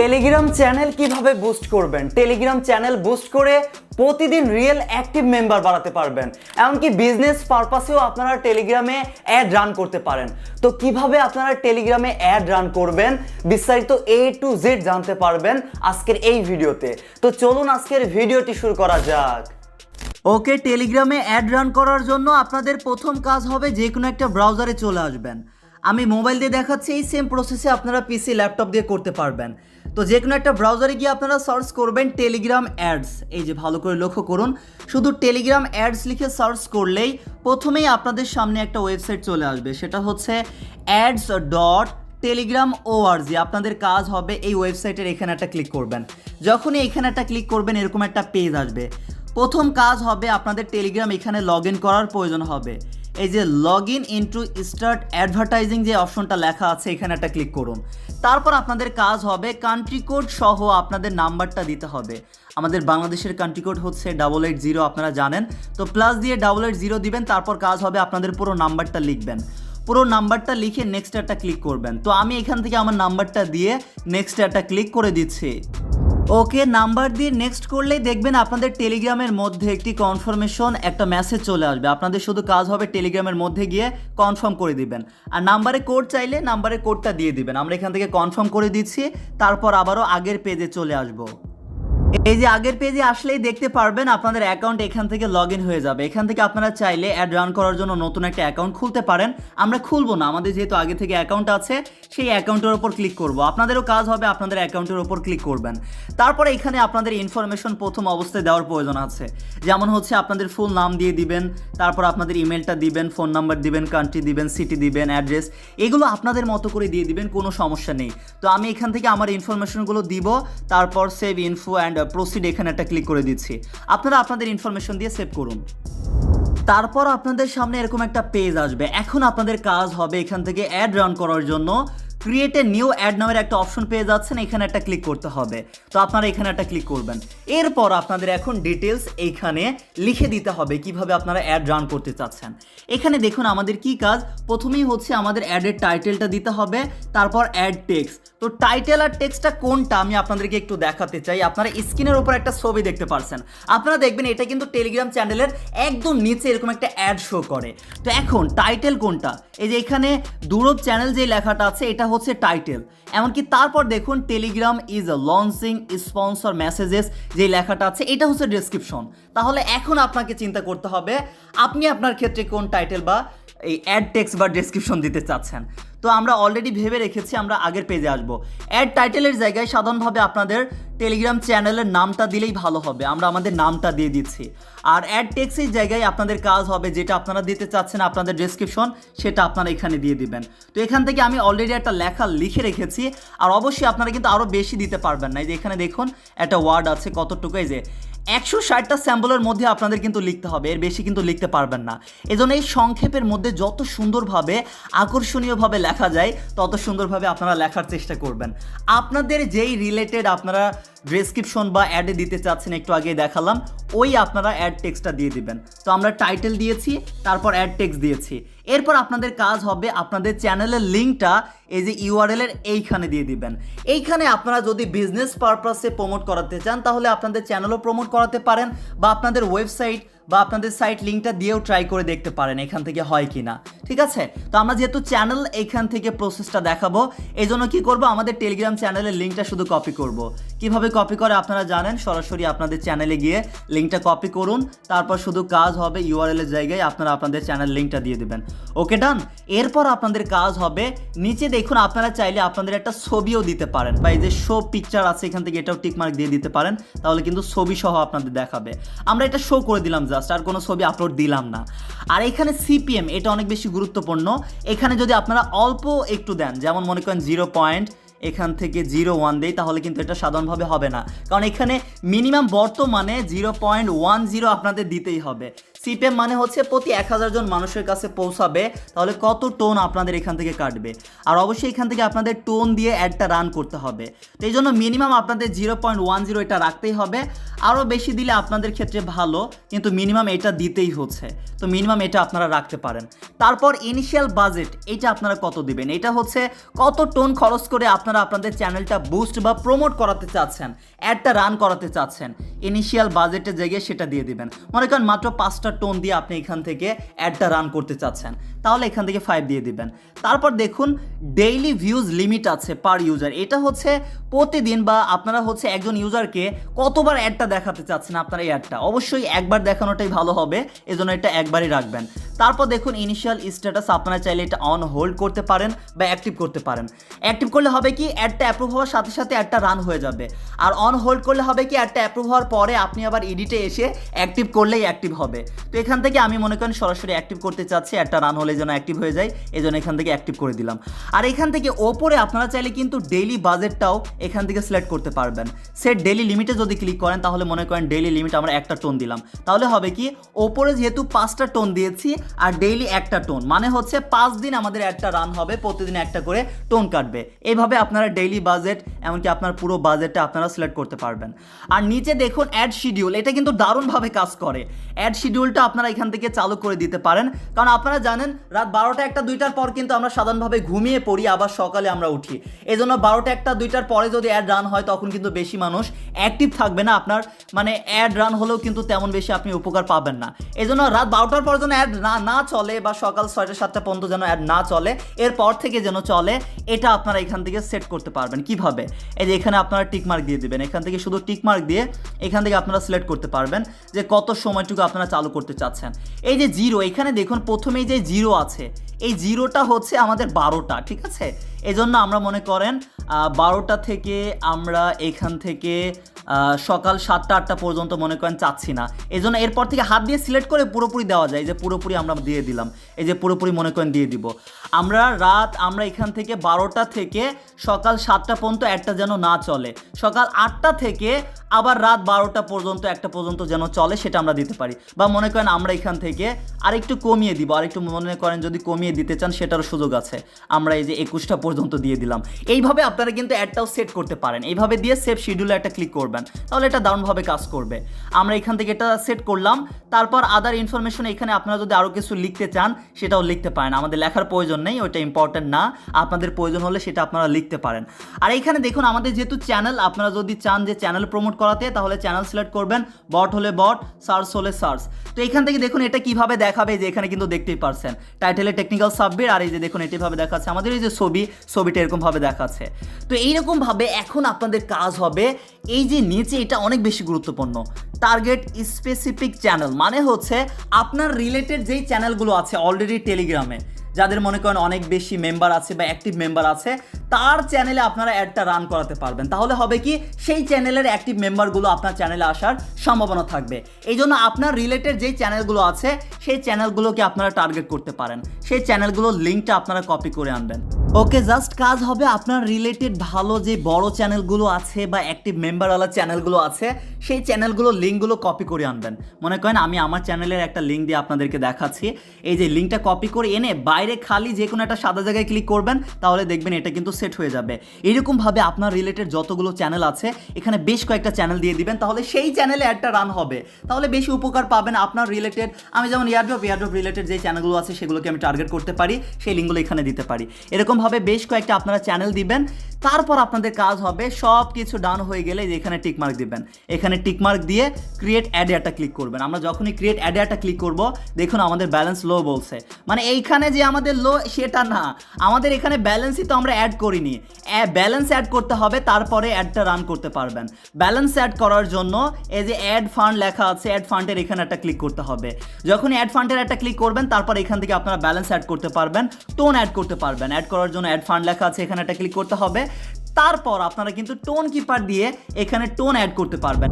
Telegram channel কীভাবে boost করবেন? Telegram channel boost করে প্রতিদিন রিয়েল অ্যাক্টিভ মেম্বার বাড়াতে পারবেন। এমনকি বিজনেস পারপাসেও আপনারা টেলিগ্রামে অ্যাড রান করতে পারেন। তো কীভাবে আপনারা টেলিগ্রামে অ্যাড রান করবেন? বিস্তারিত এ টু জেড জানতে পারবেন আজকের এই ভিডিওতে। তো চলুন আজকের ভিডিওটি শুরু করা যাক। ওকে টেলিগ্রামে অ্যাড রান করার জন্য আপনাদের প্রথম কাজ হবে যে কোনো একটা ব্রাউজারে চলে আসবেন। আমি মোবাইল দিয়ে দেখাচ্ছি, এই সেম প্রসেসে আপনারা পিসি ল্যাপটপ দিয়ে করতে পারবেন। তো যে কোনো একটা ব্রাউজারে গিয়ে আপনারা সার্চ করবেন টেলিগ্রাম অ্যাডস এই যে ভালো করে লক্ষ্য করুন, শুধু টেলিগ্রাম অ্যাডস লিখে সার্চ করলেই প্রথমেই আপনাদের সামনে একটা ওয়েবসাইট চলে আসবে। সেটা হচ্ছে অ্যাডস ডট টেলিগ্রাম ওআরজি আপনাদের কাজ হবে এই ওয়েবসাইটের এখানে একটা ক্লিক করবেন। যখনই এখানে একটা ক্লিক করবেন, এরকম একটা পেজ আসবে। প্রথম কাজ হবে আপনাদের টেলিগ্রাম এখানে লগ ইন করার প্রয়োজন হবে। এই যে log in into start advertising যে অপশনটা লেখা আছে, এখানে একটা ক্লিক করুন। তারপর আপনাদের কাজ হবে কান্ট্রি কোড সহ আপনাদের নাম্বারটা দিতে হবে। আমাদের বাংলাদেশের কান্ট্রি কোড হচ্ছে ডাবল এইট জিরো আপনারা জানেন। তো প্লাস দিয়ে ডাবল এইট জিরো দিবেন, তারপর কাজ হবে আপনাদের পুরো নাম্বারটা লিখবেন। পুরো নাম্বারটা লিখে নেক্সট একটা ক্লিক করবেন। তো আমি এখান থেকে আমার নাম্বারটা দিয়ে নেক্সট একটা ক্লিক করে দিচ্ছি। ওকে নাম্বার দিয়ে নেক্সট করলেই দেখবেন আপনাদের টেলিগ্রামের মধ্যে একটি কনফার্মেশন একটা মেসেজ চলে আসবে। আপনাদের শুধু কাজ হবে টেলিগ্রামের মধ্যে গিয়ে কনফার্ম করে দিবেন। আর নাম্বারে কোড চাইলে নাম্বারে কোডটা দিয়ে দিবেন। আমরা এখান থেকে কনফার্ম করে দিচ্ছি, তারপর আবারও আগের পেজে চলে আসব। এই যে আগের পেজে আসলেই দেখতে পারবেন আপনাদের অ্যাকাউন্ট এখান থেকে লগ হয়ে যাবে। এখান থেকে আপনারা চাইলে অ্যাড রান করার জন্য নতুন একটা অ্যাকাউন্ট খুলতে পারেন। আমরা খুলবো না, আমাদের যেহেতু আগে থেকে অ্যাকাউন্ট আছে, সেই অ্যাকাউন্টের ওপর ক্লিক করব। আপনাদেরও কাজ হবে আপনাদের অ্যাকাউন্টের ওপর ক্লিক করবেন। তারপরে এখানে আপনাদের ইনফরমেশন প্রথম অবস্থায় দেওয়ার প্রয়োজন আছে। যেমন হচ্ছে আপনাদের ফুল নাম দিয়ে দিবেন, তারপর আপনাদের ইমেলটা দিবেন ফোন নাম্বার দিবেন কান্ট্রি দিবেন সিটি দিবেন অ্যাড্রেস এগুলো আপনাদের মতো করে দিয়ে দিবেন, কোনো সমস্যা নেই। তো আমি এখান থেকে আমার ইনফরমেশনগুলো দিব, তারপর সেভ ইনফো অ্যান্ড প্রসিড এখানে একটা ক্লিক করে দিচ্ছি। আপনারা আপনাদের ইনফরমেশন দিয়ে সেভ করুন। তারপর আপনাদের সামনে এরকম একটা পেজ আসবে। এখন আপনাদের কাজ হবে এখান থেকে অ্যাড রান করার জন্য ক্রিয়েট এ নিউ অ্যাড নামের একটা অপশন পেয়ে যাচ্ছেন, এখানে একটা ক্লিক করতে হবে। তো আপনারা এখানে একটা ক্লিক করবেন। এরপর আপনাদের এখন ডিটেলস এইখানে লিখে দিতে হবে কীভাবে আপনারা অ্যাড রান করতে চাচ্ছেন। এখানে দেখুন আমাদের কি কাজ, প্রথমেই হচ্ছে আমাদের অ্যাডের টাইটেলটা দিতে হবে, তারপর অ্যাড টেক্স তো টাইটেল আর টেক্সটটা কোনটা আমি আপনাদেরকে একটু দেখাতে চাই। আপনারা স্ক্রিনের উপর একটা ছবি দেখতে পারছেন। আপনারা দেখবেন এটা কিন্তু টেলিগ্রাম চ্যানেলের একদম নিচে এরকম একটা অ্যাড শো করে। তো এখন টাইটেল কোনটা? এই যে এখানে দুরব চ্যানেল যে লেখাটা আছে, এটা হচ্ছে টাইটেল এমনকি তারপর দেখুন Telegram is launching sponsor messages যে লেখাটা আছে, এটা হচ্ছে ডেসক্রিপশন তাহলে এখন আপনাকে চিন্তা করতে হবে, আপনি আপনার ক্ষেত্রে কোন টাইটেল বা এই অ্যাড টেক্সট বা ডেসক্রিপশন দিতে চাচ্ছেন। তো আমরা অলরেডি ভেবে রেখেছি, আমরা আগের পেজে আসব। অ্যাড টাইটেলের জায়গায় সাধারণভাবে আপনাদের টেলিগ্রাম চ্যানেলের নামটা দিলেই ভালো হবে, আমরা আমাদের নামটা দিয়ে দিচ্ছি। আর অ্যাড টেক্সের জায়গায় আপনাদের কাজ হবে, যেটা আপনারা দিতে চাচ্ছেন, আপনাদের ডেসক্রিপশন সেটা আপনারা এখানে দিয়ে দিবেন। তো এখান থেকে আমি অলরেডি একটা লেখা লিখে রেখেছি, আর অবশ্যই আপনারা কিন্তু আরও বেশি দিতে পারবেন না। এই যে এখানে দেখুন, একটা ওয়ার্ড আছে কতটুকু, এই যে একশো ষাটটা স্যাম্পলের মধ্যে আপনাদের কিন্তু লিখতে হবে, এর বেশি কিন্তু লিখতে পারবেন না। এজন্য এই সংক্ষেপের মধ্যে যত সুন্দরভাবে আকর্ষণীয়ভাবে লেখা যায়, তত সুন্দরভাবে আপনারা লেখার চেষ্টা করবেন। আপনাদের যেই রিলেটেড আপনারা ডেসক্রিপশন বা অ্যাডে দিতে চাচ্ছেন, একটু আগে দেখালাম। ওই আপনারা অ্যাড টেক্সটটা দিয়ে দিবেন। তো আমরা টাইটেল দিয়েছি, তারপর অ্যাড টেক্সট দিয়েছি। এরপর আপনাদের কাজ হবে, আপনাদের চ্যানেলের লিঙ্কটা এই যে ইউআরএল এর এইখানে দিয়ে দিবেন। এইখানে আপনারা যদি বিজনেস পারপাসে প্রমোট করাতে চান, তাহলে আপনাদের চ্যানেলও প্রমোট করাতে পারেন বা আপনাদের ওয়েবসাইট বা আপনাদের সাইট লিঙ্কটা দিয়েও ট্রাই করে দেখতে পারেন, এখান থেকে হয় কি না ঠিক আছে? তো আমরা যেহেতু চ্যানেল এখান থেকে প্রসেসটা দেখাবো এই জন্য কী করব? আমাদের টেলিগ্রাম চ্যানেলের লিঙ্কটা শুধু কপি করব। কীভাবে কপি করে আপনারা জানেন, সরাসরি আপনাদের চ্যানেলে গিয়ে লিঙ্কটা কপি করুন, তারপর শুধু কাজ হবে ইউআরএল এর জায়গায় আপনারা আপনাদের চ্যানেল লিঙ্কটা দিয়ে দেবেন। ওকে ডান এরপর আপনাদের কাজ হবে, নিচে দেখুন আপনারা চাইলে আপনাদের একটা ছবিও দিতে পারেন, বা এই যে শো পিকচার আছে এখান থেকে এটাও টিকমার্ক দিয়ে দিতে পারেন, তাহলে কিন্তু ছবি সহ আপনাদের দেখাবে। আমরা এটা শো করে দিলাম জাস্ট আর কোনো ছবি আপলোড দিলাম না। আর এখানে সিপিএম এটা অনেক বেশি গুরুত্বপূর্ণ। এখানে যদি আপনারা অল্প একটু দেন, যেমন মনে করেন জিরো পয়েন্ট, এখান থেকে জিরো ওয়ান দেয় তাহলে কিন্তু এটা সাধারণভাবে হবে না। কারণ এখানে মিনিমাম বর্তমানে জিরো পয়েন্ট ওয়ান জিরো আপনাদের দিতেই হবে। সিপিএম মানে হচ্ছে প্রতি এক হাজার জন মানুষের কাছে পৌঁছাবে, তাহলে কত টোন আপনাদের এখান থেকে কাটবে? আর অবশ্যই এখান থেকে আপনাদের টোন দিয়ে অ্যাডটা রান করতে হবে। তো এই জন্য মিনিমাম আপনাদের জিরো পয়েন্ট ওয়ান জিরো এটা রাখতেই হবে। আরও বেশি দিলে আপনাদের ক্ষেত্রে ভালো, কিন্তু মিনিমাম এটা দিতেই হচ্ছে। তো মিনিমাম এটা আপনারা রাখতে পারেন। তারপর ইনিশিয়াল বাজেট এটা আপনারা কত দিবেন? এটা হচ্ছে কত টোন খরচ করে আপনারা আপনাদের চ্যানেলটা বুস্ট বা প্রমোট করাতে চাচ্ছেন, অ্যাডটা রান করাতে চাচ্ছেন। ইনিশিয়াল বাজেটে জায়গায় সেটা দিয়ে দিবেন। মনে করেন মাত্র পাঁচটা টোন দিয়ে আপনি এখান থেকে অ্যাডটা রান করতে চাচ্ছেন। তাহলে এখান থেকে ফাইভ দিয়ে দিবেন। তারপর দেখুন ডেইলি ভিউজ লিমিট আছে পার ইউজার এটা হচ্ছে প্রতিদিন বা আপনারা হচ্ছে একজন ইউজারকে কতবার অ্যাডটা দেখাতে চাচ্ছেন আপনার এই অ্যাডটা অবশ্যই একবার দেখানোটাই ভালো হবে, এজন্য এটা একবারই রাখবেন। তারপর দেখুন ইনিশিয়াল স্ট্যাটাস আপনারা চাইলে এটা অন হোল্ড করতে পারেন বা অ্যাক্টিভ করতে পারেন। অ্যাক্টিভ করলে হবে কি অ্যাডটা অ্যাপ্রুভ হওয়ার সাথে সাথে অ্যাডটা রান হয়ে যাবে। আর অন হোল্ড করলে হবে কি অ্যাডটা অ্যাপ্রুভ হওয়ার পরে আপনি আবার এডিটে এসে অ্যাক্টিভ করলেই অ্যাক্টিভ হবে। তো এখান থেকে আমি মনে করেন সরাসরি অ্যাক্টিভ করতে চাচ্ছি অ্যাডটা রান হলে যেন অ্যাক্টিভ হয়ে যায় এই জন্য এখান থেকে অ্যাক্টিভ করে দিলাম। আর এখান থেকে ওপরে আপনারা চাইলে কিন্তু ডেইলি বাজেটটাও এখান থেকে সিলেক্ট করতে পারবেন। সেট ডেইলি লিমিটে যদি ক্লিক করেন, তাহলে মনে করেন ডেইলি লিমিট আমরা একটা টোন দিলাম। তাহলে হবে কি, ওপরে যেহেতু পাঁচটা টোন দিয়েছি, আর ডেইলি একটা টোন মানে হচ্ছে পাঁচ দিন আমাদের একটা রান হবে, প্রতিদিন একটা করে টোন কাটবে। এইভাবে আপনারা ডেইলি বাজেট এমনকি আপনার পুরো বাজেটটা আপনারা সিলেক্ট করতে পারবেন। আর নিচে দেখুন অ্যাড শিডিউল এটা কিন্তু দারুণভাবে কাজ করে। অ্যাড শিডিউলটা আপনারা এখান থেকে চালু করে দিতে পারেন। কারণ আপনারা জানেন রাত বারোটা একটা, দুইটার পর কিন্তু আমরা সাধারণভাবে ঘুমিয়ে পড়ি, আবার সকালে আমরা উঠি। এই জন্য বারোটা একটা, দুইটার পরে যদি অ্যাড রান হয়, তখন কিন্তু বেশি মানুষ অ্যাক্টিভ থাকবে না আপনার। মানে অ্যাড রান হলেও কিন্তু তেমন বেশি আপনি উপকার পাবেন না। এই জন্য রাত বারোটার পর যেন অ্যাড না না চলে বা সকাল ছয়টা, সাতটা পর্যন্ত যেন অ্যাড না চলে, এরপর থেকে যেন চলে, এটা আপনারা এখান থেকে সেট করতে পারবেন। কীভাবে? এই যে এখানে আপনারা টিক মার্ক দিয়ে দেবেন। এখান থেকে শুধু টিক মার্ক দিয়ে এখান থেকে আপনারা সিলেক্ট করতে পারবেন যে কত সময়টুকু আপনারা চালু করতে চাচ্ছেন। এই যে জিরো এখানে দেখুন প্রথমেই যে জিরো আছে। এই জিরোটা হচ্ছে আমাদের বারোটা, ঠিক আছে? এই জন্য আমরা মনে করেন বারোটা থেকে আমরা এখান থেকে সকাল সাতটা, আটটা পর্যন্ত মনে করেন চাচ্ছি না। এই জন্য এরপর থেকে হাত দিয়ে সিলেক্ট করে পুরোপুরি দেওয়া যায় যে পুরোপুরি আমরা দিয়ে দিলাম, এই যে পুরোপুরি মনে করেন দিয়ে দিব। আমরা রাত, আমরা এখান থেকে বারোটা থেকে সকাল সাতটা পর্যন্ত একটা যেন না চলে। সকাল আটটা থেকে আবার রাত বারোটা পর্যন্ত, একটা পর্যন্ত যেন চলে, সেটা আমরা দিতে পারি। বা মনে করেন আমরা এখান থেকে আরেকটু কমিয়ে দিব, আরেকটু মনে করেন যদি কমিয়ে দিতে চান, সেটারও সুযোগ আছে। আমরা এই যে একুশটা পর্যন্ত দিয়ে দিলাম। এইভাবে আপনারা কিন্তু অ্যাডটাও সেট করতে পারেন। এইভাবে দিয়ে সেভ শিডিউলে একটা ক্লিক করবেন। তাহলে এটা দারুণভাবে কাজ করবে। আমরা এখান থেকে এটা সেট করলাম। তারপর আদার ইনফরমেশন এখানে আপনারা যদি আরও কিছু লিখতে চান, সেটাও লিখতে পারেন। আমাদের লেখার প্রয়োজন নেই, ওইটা ইম্পর্টেন্ট না। আপনাদের প্রয়োজন হলে সেটা আপনারা লিখতে পারেন। আর এখানে দেখুন, আমাদের যেহেতু চ্যানেল আপনারা যদি চান যে চ্যানেল প্রমোট করাতে, তাহলে চ্যানেল সিলেক্ট করবেন। বট হলে বট সার্চ হলে সার্চ তো এখান থেকে দেখুন, এটা কীভাবে দেখাবে, যে এখানে কিন্তু দেখতেই পারছেন। টাইটেলে টেকনিক্যাল সাব্বির আর এই যে দেখুন এটিভাবে দেখাচ্ছে, আমাদের এই যে ছবি, ছবিটা এরকমভাবে দেখাচ্ছে। তো এইরকমভাবে এখন আপনাদের কাজ হবে, এই যে নিচে এটা অনেক বেশি গুরুত্বপূর্ণ। টার্গেট স্পেসিফিক চ্যানেল মানে হচ্ছে আপনার রিলেটেড যেই চ্যানেলগুলো আছে অলরেডি টেলিগ্রামে যাদের মনে করেন অনেক বেশি মেম্বার আছে বা অ্যাক্টিভ মেম্বার আছে, তার চ্যানেলে আপনারা অ্যাডটা রান করাতে পারবেন। তাহলে হবে কি, সেই চ্যানেলের অ্যাক্টিভ মেম্বারগুলো আপনার চ্যানেলে আসার সম্ভাবনা থাকবে। এই জন্য আপনার রিলেটেড যেই চ্যানেলগুলো আছে, সেই চ্যানেলগুলোকে আপনারা টার্গেট করতে পারেন। সেই চ্যানেলগুলোর লিঙ্কটা আপনারা কপি করে আনবেন। ওকে জাস্ট কাজ হবে আপনার রিলেটেড ভালো যে বড় চ্যানেলগুলো আছে বা অ্যাক্টিভ মেম্বারওয়ালা চ্যানেলগুলো আছে, সেই চ্যানেলগুলোর লিঙ্কগুলো কপি করে আনবেন। মনে করেন আমি আমার চ্যানেলের একটা লিঙ্ক দিয়ে আপনাদেরকে দেখাচ্ছি। এই যে লিঙ্কটা কপি করে এনে বাইরে খালি যে কোনো একটা সাদা জায়গায় ক্লিক করবেন, তাহলে দেখবেন এটা কিন্তু সেট হয়ে যাবে। এরকমভাবে আপনার রিলেটেড যতগুলো চ্যানেল আছে, এখানে বেশ কয়েকটা চ্যানেল দিয়ে দিবেন, তাহলে সেই চ্যানেলে একটা রান হবে। তাহলে বেশি উপকার পাবেন আপনার রিলেটেড আমি যেমন ইয়ারড্রপ ইয়ারড্রপ রিলেটেড যে চ্যানেলগুলো আছে, সেগুলোকে আমি টার্গেট করতে পারি, সেই লিঙ্কগুলো এখানে দিতে পারি। এরকমভাবে বেশ কয়েকটা আপনারা চ্যানেল দিবেন। তারপর আপনাদের কাজ হবে, সব কিছু ডান হয়ে গেলে এখানে টিকমার্ক দিবেন। এখানে টিকমার্ক দিয়ে ক্রিয়েট অ্যাডিয়াটা ক্লিক করবেন। আমরা যখনই ক্রিয়েট অ্যাডিয়াটা ক্লিক করব, দেখুন আমাদের ব্যালেন্স লো বলছে। মানে এইখানে যে আমাদের লো সেটা না। আমাদের এখানে ব্যালেন্সই তো আমরা অ্যাড করিনি। ব্যালেন্স অ্যাড করতে হবে, তারপরে অ্যাডটা রান করতে পারবেন। ব্যালেন্স অ্যাড করার জন্য এই যে অ্যাড ফান্ড লেখা আছে অ্যাড ফান্ডের এখানে একটা ক্লিক করতে হবে। যখন অ্যাড ফান্ডের একটা ক্লিক করবেন, তারপর এখান থেকে আপনারা ব্যালেন্স অ্যাড করতে পারবেন টোন অ্যাড করতে পারবেন। অ্যাড করার জন্য অ্যাড ফান্ড লেখা আছে, এখানে একটা ক্লিক করতে হবে। তারপর আপনারা কিন্তু টোন কিপার দিয়ে এখানে টোন অ্যাড করতে পারবেন।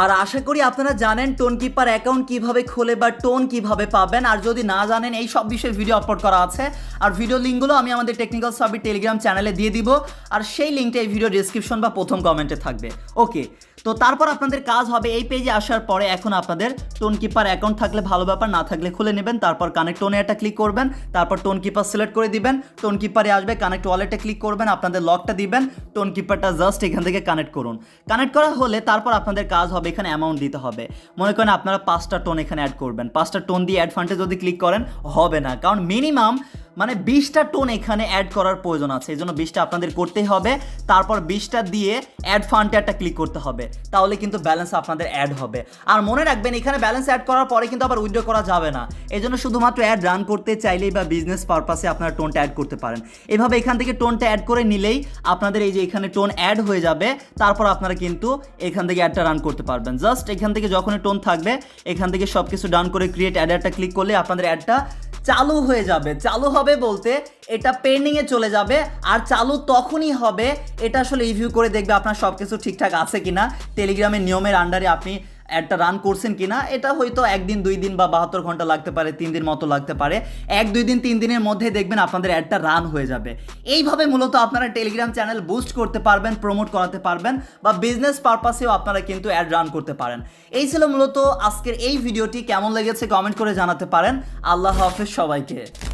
আর আশা করি আপনারা জানেন টোন কিপার অ্যাকাউন্ট কীভাবে খোলে বা টোন কীভাবে পাবেন। আর যদি না জানেন, এই সব বিষয়ে ভিডিও আপলোড করা আছে। আর ভিডিও লিঙ্কগুলো আমি আমাদের টেকনিক্যাল সাবির টেলিগ্রাম চ্যানেলে দিয়ে দিব। আর সেই লিঙ্কটা এই ভিডিও ডিসক্রিপশন বা প্রথম কমেন্টে থাকবে। ওকে তো তারপর আপনাদের কাজ হবে এই পেজে আসার পরে এখন আপনাদের টোন কিপার অ্যাকাউন্ট থাকলে ভালো ব্যাপার, না থাকলে খুলে নেবেন, তারপর কানেক্ট টোনে একটা ক্লিক করবেন, তারপর টোন কিপার সিলেক্ট করে দিবেন টোন কিপারে আসবে কানেক্ট ওয়ালেটে ক্লিক করবেন, আপনাদের লকটা দিবেন টোন কিপারটা জাস্ট এখান থেকে কানেক্ট করুন। কানেক্ট করা হলে তারপর আপনাদের কাজ হবে এখানে অ্যামাউন্ট দিতে হবে। মনে করেন আপনারা পাঁচটা টোন এখানে অ্যাড করবেন, পাঁচটা টোন দিয়ে অ্যাডফান্ডে যদি ক্লিক করেন, হবে না। কারণ মিনিমাম মানে বিশটা টোন এখানে অ্যাড করার প্রয়োজন আছে এই জন্য বিশটা আপনাদের করতেই হবে। তারপর বিশটা দিয়ে অ্যাড একটা ক্লিক করতে হবে, তাহলে কিন্তু ব্যালেন্স আপনাদের অ্যাড হবে। আর মনে রাখবেন, এখানে ব্যালেন্স অ্যাড করার পরে কিন্তু আবার উইথড্র করা যাবে না। এই জন্য শুধুমাত্র অ্যাড রান করতে চাইলেই বা বিজনেস পারপাসে আপনারা টোনটা অ্যাড করতে পারেন। এভাবে এখান থেকে টোনটা অ্যাড করে নিলেই আপনাদের এই যে এখানে টোন অ্যাড হয়ে যাবে, তারপর আপনারা কিন্তু এখান থেকে অ্যাডটা রান করতে পারবেন। জাস্ট এখান থেকে যখনই টোন থাকবে, এখান থেকে সব কিছু ডান করে ক্রিয়েট অ্যাড একটা ক্লিক করলে আপনাদের অ্যাডটা চালু হয়ে যাবে। চালু হবে বলতে এটা পেন্ডিংয়ে চলে যাবে, আর চালু তখনই হবে, এটা আসলে রিভিউ করে দেখবে আপনার সব কিছু ঠিকঠাক আছে কিনা। টেলিগ্রামের নিয়মের আন্ডারে আপনি অ্যাডটা রান করছেন কিনা, এটা হয়তো একদিন, দুই দিন বা বাহাত্তর ঘণ্টা লাগতে পারে, তিন দিন মতো লাগতে পারে। এক, দুই দিন, তিন দিনের মধ্যে দেখবেন আপনাদের অ্যাডটা রান হয়ে যাবে। এইভাবে মূলত আপনারা টেলিগ্রাম চ্যানেল বুস্ট করতে পারবেন প্রমোট করাতে পারবেন বা বিজনেস পারপাসেও আপনারা কিন্তু অ্যাড রান করতে পারেন। এই ছিল মূলত আজকের এই ভিডিওটি কেমন লেগেছে কমেন্ট করে জানাতে পারেন। আল্লাহ হাফেজ সবাইকে।